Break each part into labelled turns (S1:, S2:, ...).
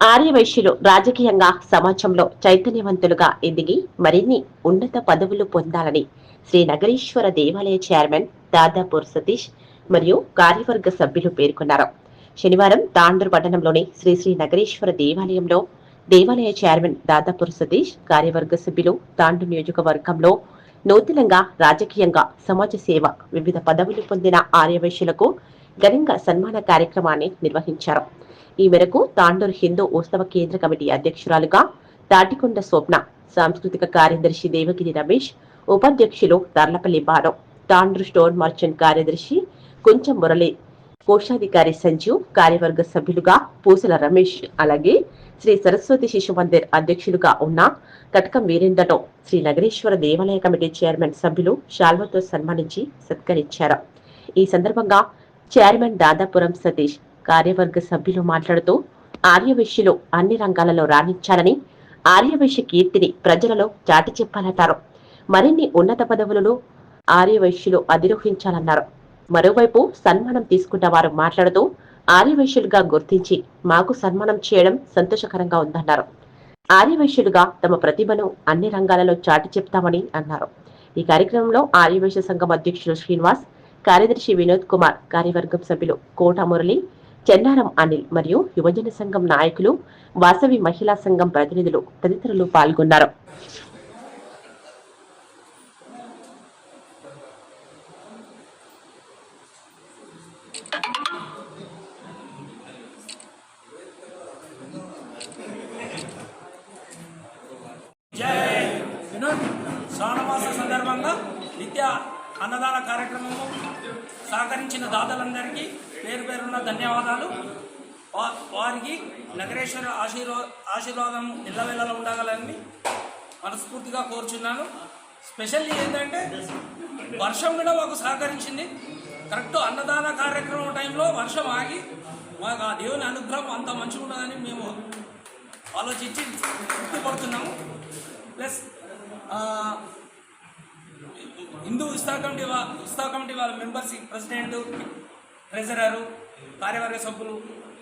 S1: ఆర్యవైశ్యులు రాజకీయంగా సమాజంలో చైతన్యవంతులుగా ఎదిగి మరిన్ని ఉన్నత పదవులు పొందాలని శ్రీ నగరీశ్వర దేవాలయ చైర్మన్ దాదాపూర్ సతీష్ మరియు కార్యవర్గ సభ్యులు పేర్కొన్నారు. శనివారం తాండూరు పట్టణంలోని శ్రీ శ్రీ నగరేశ్వర దేవాలయంలో దేవాలయ చైర్మన్ దాదాపూర్ సతీష్ కార్యవర్గ సభ్యులు తాండు నియోజకవర్గంలో నూతనంగా రాజకీయంగా సమాజ సేవ వివిధ పదవులు పొందిన ఆర్యవైశ్యులకు ఘనంగా సన్మాన కార్యక్రమాన్ని నిర్వహించారు. ఈ మేరకు తాండూరు హిందూ ఉత్సవ కేంద్ర కమిటీ అధ్యక్షురాలుగా తాటికొండ స్వప్న సాంస్కృతిక కార్యదర్శి దేవగిరి రమేష్ ఉపాధ్యక్షులు తర్లపల్లి బాను తాండూరు స్టోన్ మర్చెంట్ కార్యదర్శి కొంచెం మురళి కోశాధికారి సంజీవ్ కార్యవర్గ సభ్యులుగా పూసల రమేష్ అలాగే శ్రీ సరస్వతి శిశు మందిర్ అధ్యక్షులుగా ఉన్న కటకం వీరేంద్రను శ్రీ నగరేశ్వర దేవాలయ కమిటీ చైర్మన్ సభ్యులు శాల్వతో సన్మానించి సత్కరించారు. ఈ సందర్భంగా చైర్మన్ దాదాపురం సతీష్ కార్యవర్గ సభ్యులు మాట్లాడుతూ ఆర్యవైశ్యులు అన్ని రంగాలలో రాణించాలని ఆర్యవైశ్య కీర్తిని ప్రజలలో చాటి చెప్పాలంటారు. మరిన్ని ఉన్నత పదవులను ఆర్యవైశ్యులు అధిరోహించాలన్నారు. మరోవైపు సన్మానం తీసుకున్న వారు మాట్లాడుతూ ఆర్యవైశ్యులుగా గుర్తించి మాకు సన్మానం చేయడం సంతోషకరంగా ఉందన్నారు. ఆర్యవైశ్యులుగా తమ ప్రతిభను అన్ని రంగాలలో చాటి చెప్తామని అన్నారు. ఈ కార్యక్రమంలో ఆర్యవైశ్య సంఘం అధ్యక్షులు శ్రీనివాస్ కార్యదర్శి వినోద్ కుమార్ కార్యవర్గం సభ్యులు కోట మురళి చెన్నారం అనిల్ మరియు యువజన సంఘం నాయకులు వాసవి మహిళా సంఘం ప్రతినిధులు తదితరులు పాల్గొన్నారు.
S2: శ్రావణమాస సందర్భంగా నిత్య అన్నదాన కార్యక్రమము సహకరించిన దాతలందరికీ పేరు పేరున్న ధన్యవాదాలు. వారికి నగరేశ్వర ఆశీర్వా ఆశీర్వాదం ఇళ్ళవెళ్ళలో ఉండగలని మనస్ఫూర్తిగా కోరుచున్నాను. స్పెషల్లీ ఏంటంటే వర్షం కూడా మాకు సహకరించింది. కరెక్ట్ అన్నదాన కార్యక్రమం టైంలో వర్షం ఆగి మాకు ఆ దేవుని అనుగ్రహం అంత మంచిగా ఉన్నదని మేము ఆలోచించి తృప్తిపడుతున్నాము ప్లస్ హిందూ ఉత్సాహ కమిటీ వా ఉత్సాహ కమిటీ వాళ్ళ మెంబర్స్ ప్రెసిడెంట్ ట్రెజరరు కార్యవర్గ సభ్యులు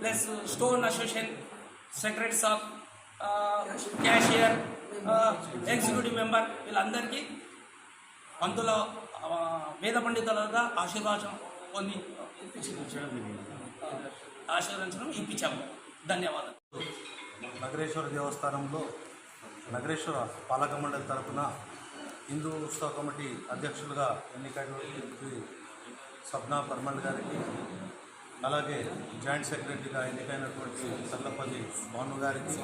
S2: plus stone association secretaries of cashier executive member వీళ్ళందరికీ పంతుల వేద పండితులుగా ఆశీర్వాదం పొంది ఆశీర్వదించడం ఇప్పించాము. ధన్యవాదాలు.
S3: నగరేశ్వర దేవస్థానంలో నగరేశ్వర పాలక మండలి తరఫున హిందూ ఉత్సవ కమిటీ అధ్యక్షులుగా ఎన్నికైనటువంటి సబ్నా పర్మల్ గారికి అలాగే జాయింట్ సెక్రటరీగా ఎన్నికైనటువంటి సల్లపల్లి భాను గారికి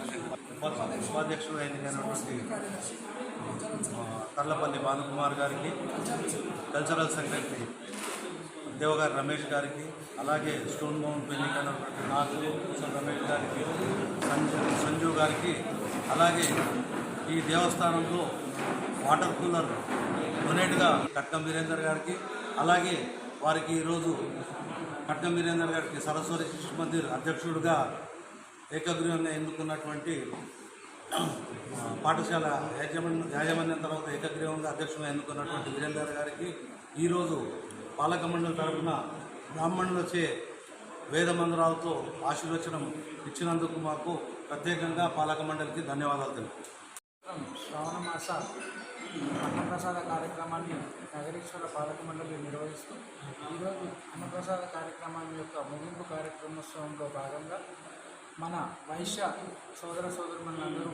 S3: ఉపాధ్యక్షుడుగా ఎన్నికైనటువంటి కర్లపల్లి భానుకుమార్ గారికి కల్చరల్ సెక్రటరీ దేవగారి రమేష్ గారికి అలాగే స్టోన్ మౌంట్ ఎన్నికైనటువంటి నాకు రమేష్ గారికి సంజు గారికి అలాగే ఈ దేవస్థానంలో వాటర్ కూలర్ డొనేట్గా కట్నం వీరేందర్ గారికి అలాగే వారికి ఈరోజు పట్నం వీరేందర్ గారికి సరస్వతి శిశు మందిర్ అధ్యక్షుడిగా ఏకగ్రీవంగా ఎన్నుకున్నటువంటి పాఠశాల యాజమాన్య యాజమాన్యం తర్వాత ఏకగ్రీవంగా అధ్యక్షులుగా ఎన్నుకున్నటువంటి వీరేందర్ గారికి ఈరోజు పాలక మండలి తరఫున బ్రాహ్మణులచే వేద మందిరాలతో ఆశీర్వచనం ఇచ్చినందుకు మాకు ప్రత్యేకంగా పాలక మండలికి ధన్యవాదాలు తెలుపు
S4: శ్రావణ మాస అన్నప్రసాద కార్యక్రమాన్ని నగరేశ్వర పాలక మండలి నిర్వహిస్తూ ఈరోజు అన్నప్రసాద కార్యక్రమం యొక్క ముగింపు కార్యక్రమోత్సవంలో భాగంగా మన వైశ్య సోదర సోదరులందరూ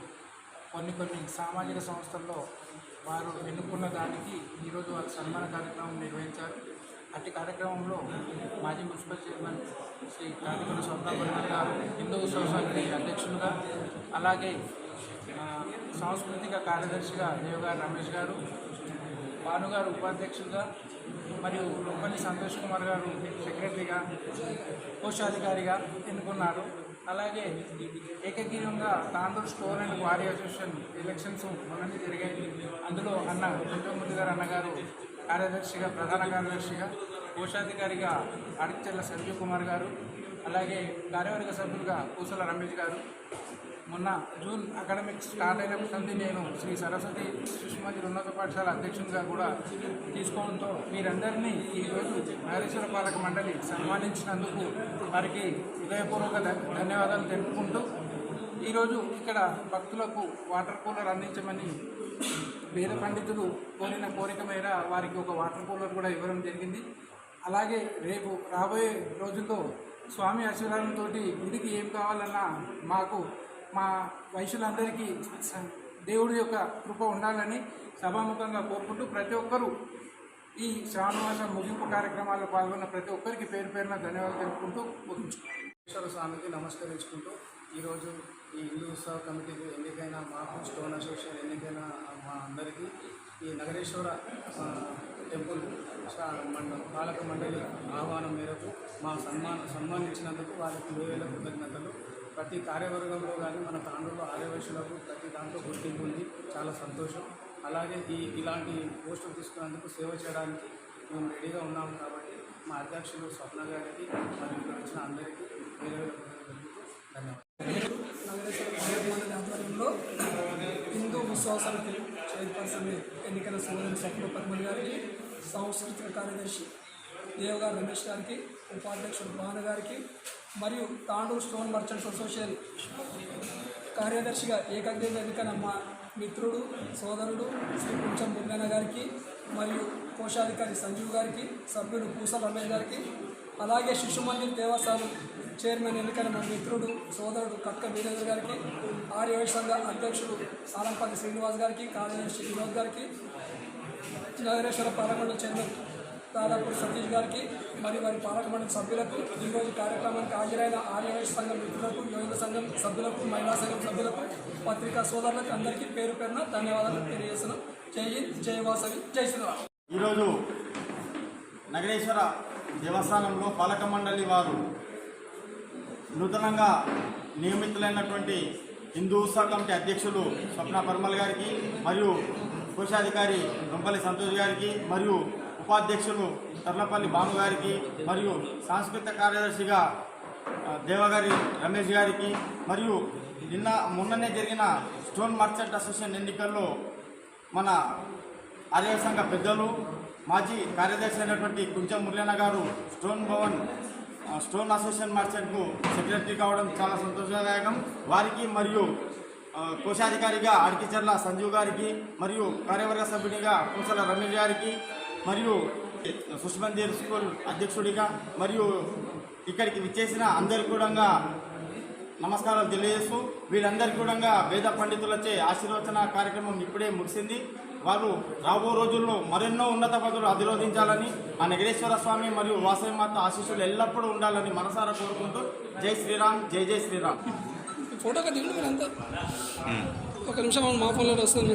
S4: కొన్ని కొన్ని సామాజిక సంస్థల్లో వారు ఎన్నుకున్న దానికి ఈరోజు వారి సన్మాన కార్యక్రమం నిర్వహించారు. అట్టి కార్యక్రమంలో మాజీ మున్సిపల్ చైర్మన్ శ్రీ కాటికొండ స్వర్ణాభరణ్ గారు హిందూ ఉత్సవ సమితి అధ్యక్షులుగా అలాగే సాంస్కృతిక కార్యదర్శిగా దేవగారు రమేష్ గారు భానుగారు ఉపాధ్యక్షులుగా మరియు రొప్పల్లి సంతోష్ కుమార్ గారు సెక్రటరీగా కోశాధికారిగా ఎన్నుకున్నారు. అలాగే ఏకగ్రీవంగా తాండూరు స్టోర్ అండ్ వారి అసోసియేషన్ ఎలక్షన్స్ మొన్ననే జరిగాయి. అందులో అన్న వెంకటమూర్తి గారు అన్నగారు కార్యదర్శిగా ప్రధాన కార్యదర్శిగా కోశాధికారిగా అడిచెల్ల సంజీవ్ కుమార్ గారు అలాగే కార్యవర్గ సభ్యులుగా పూసల రమేష్ గారు. మొన్న జూన్ అకాడమిక్ స్టార్ట్ అయిన నుండి నేను శ్రీ సరస్వతి శిశుమందిర్ ఉన్నత పాఠశాల అధ్యక్షునిగా కూడా తీసుకోవడంతో మీరందరినీ ఈరోజు నగరేశ్వర పాలక మండలి సన్మానించినందుకు వారికి హృదయపూర్వక ధన్యవాదాలు తెలుపుకుంటూ ఈరోజు ఇక్కడ భక్తులకు వాటర్ కూలర్ అందించమని వేద పండితులు కోరిన కోరిక మేర వారికి ఒక వాటర్ కూలర్ కూడా ఇవ్వడం జరిగింది. అలాగే రేపు రాబోయే రోజుల్లో స్వామి ఆశీర్వాదంతో గుడికి ఏం కావాలన్నా మాకు మా వయసులందరికీ దేవుడి యొక్క కృప ఉండాలని సభాముఖంగా కోరుకుంటూ ప్రతి ఒక్కరూ ఈ శ్రావణమాసం ముగింపు కార్యక్రమాల్లో పాల్గొన్న ప్రతి ఒక్కరికి పేరు పేరున ధన్యవాదాలు తెలుపుకుంటూ ముగించుకుంటాం స్వామికి నమస్కరించుకుంటూ ఈరోజు ఈ హిందూ ఉత్సవ కమిటీకి ఎన్నికైన మాకు స్టోన్ అసోసియేషన్ ఎన్నికైన మా అందరికీ ఈ నగరేశ్వర టెంపుల్ శా- పాలక మండలి ఆహ్వానం మేరకు మా సన్మాన సన్మానించినందుకు వారికి వేల కృతజ్ఞతలు. ప్రతి కార్యవర్గంలో కానీ మన తాండూరు ఆర్యవైశ్యులకు ప్రతి దాంట్లో గుర్తింపు ఉంది. చాలా సంతోషం. అలాగే ఈ ఇలాంటి పోస్టులు తీసుకున్నందుకు సేవ చేయడానికి మేము రెడీగా ఉన్నాము కాబట్టి మా అధ్యక్షులు స్వప్న గారికి మరియు వచ్చిన అందరికీ వేరే వేరే ధన్యవాదాలు
S5: నగరేశ్వర మండలి ఆధ్వర్యంలో హిందూ ఉత్సవ చైర్పర్సన్ ఎన్నికల సోదరుడు స్వప్న పద్మల్ గారికి సాంస్కృతిక కార్యదర్శి దేవగారు రమేష్ గారికి ఉపాధ్యక్షుడు భాను గారికి మరియు తాండూరు స్టోన్ మర్చెంట్స్ అసోసియేషన్ కార్యదర్శిగా ఏకగ్రీవ ఎన్నికైన మా మిత్రుడు సోదరుడు శ్రీ కుంచం బుర్గన్న గారికి మరియు కోశాధికారి సంజీవ్ గారికి సభ్యుడు పూసల రమేష్ గారికి అలాగే శిశుమందిర్ దేవస్థానం చైర్మన్ ఎన్నికైన మన మిత్రుడు సోదరుడు కక్క వీరేంద్ర గారికి ఆర్యవైశ్య సంఘ అధ్యక్షుడు సారంపల్లి శ్రీనివాస్ గారికి కార్యదర్శి వినోద్ గారికి నగరేశ్వర పాలకొండ చైర్మన్ దాదాపు సతీష్ గారికి మరియు వారి పాలక మండలి సభ్యులకు ఈరోజు కార్యక్రమానికి హాజరైన ఆర్యవైశ్య సంఘం మిత్రులకు యోగ సంఘం సభ్యులకు మహిళా సంఘం సభ్యులకు పత్రికా సోదరులకు అందరికీ పేరు పేరున ధన్యవాదాలు తెలియజేస్తున్నాం. జై హింద్ జై వాసవి జై శ్రీరామ్
S6: ఈరోజు నగరేశ్వర దేవస్థానంలో పాలక మండలి వారు నూతనంగా నియమితులైనటువంటి హిందూ ఉత్సవ కమిటీ అధ్యక్షులు స్వప్న పర్మల్ గారికి మరియు కోశాధికారి దొంపల్లి సంతోష్ గారికి మరియు ఉపాధ్యక్షులు తర్లపల్లి భాను గారికి మరియు సాంస్కృతిక కార్యదర్శిగా దేవగారి రమేష్ గారికి మరియు నిన్న మొన్ననే జరిగిన స్టోన్ మర్చెంట్ అసోసియేషన్ ఎన్నికల్లో మన ఆర్య సంఘ పెద్దలు మాజీ కార్యదర్శి అయినటువంటి కుంచెం మురళీన గారు స్టోన్ భవన్ స్టోన్ అసోసియేషన్ మర్చెంట్కు సెక్రటరీ కావడం చాలా సంతోషదాయకం. వారికి మరియు కోశాధికారిగా అడికిచర్ల సంజీవ్ గారికి మరియు కార్యవర్గ సభ్యుడిగా పూసల రమేష్ గారికి మరియు సుష్మందిర్ స్కూల్ అధ్యక్షుడిగా మరియు ఇక్కడికి విచ్చేసిన అందరికీ కూడా నమస్కారాలు తెలియజేస్తూ వీరందరి కూడా వేద పండితులచే ఆశీర్వచన కార్యక్రమం ఇప్పుడే ముగిసింది. వాళ్ళు రాబో రోజుల్లో మరెన్నో ఉన్నత పదవులు అధిరోధించాలని ఆ నగరేశ్వర స్వామి మరియు వాసవి మాత ఆశీస్సులు ఎల్లప్పుడూ ఉండాలని మనసారా కోరుకుంటూ జై శ్రీరామ్ జై జై శ్రీరామ్.
S5: ఫోటోకి దిగుడు మీరంతా. ఒక నిమిషం మా ఫోన్లో వస్తుంది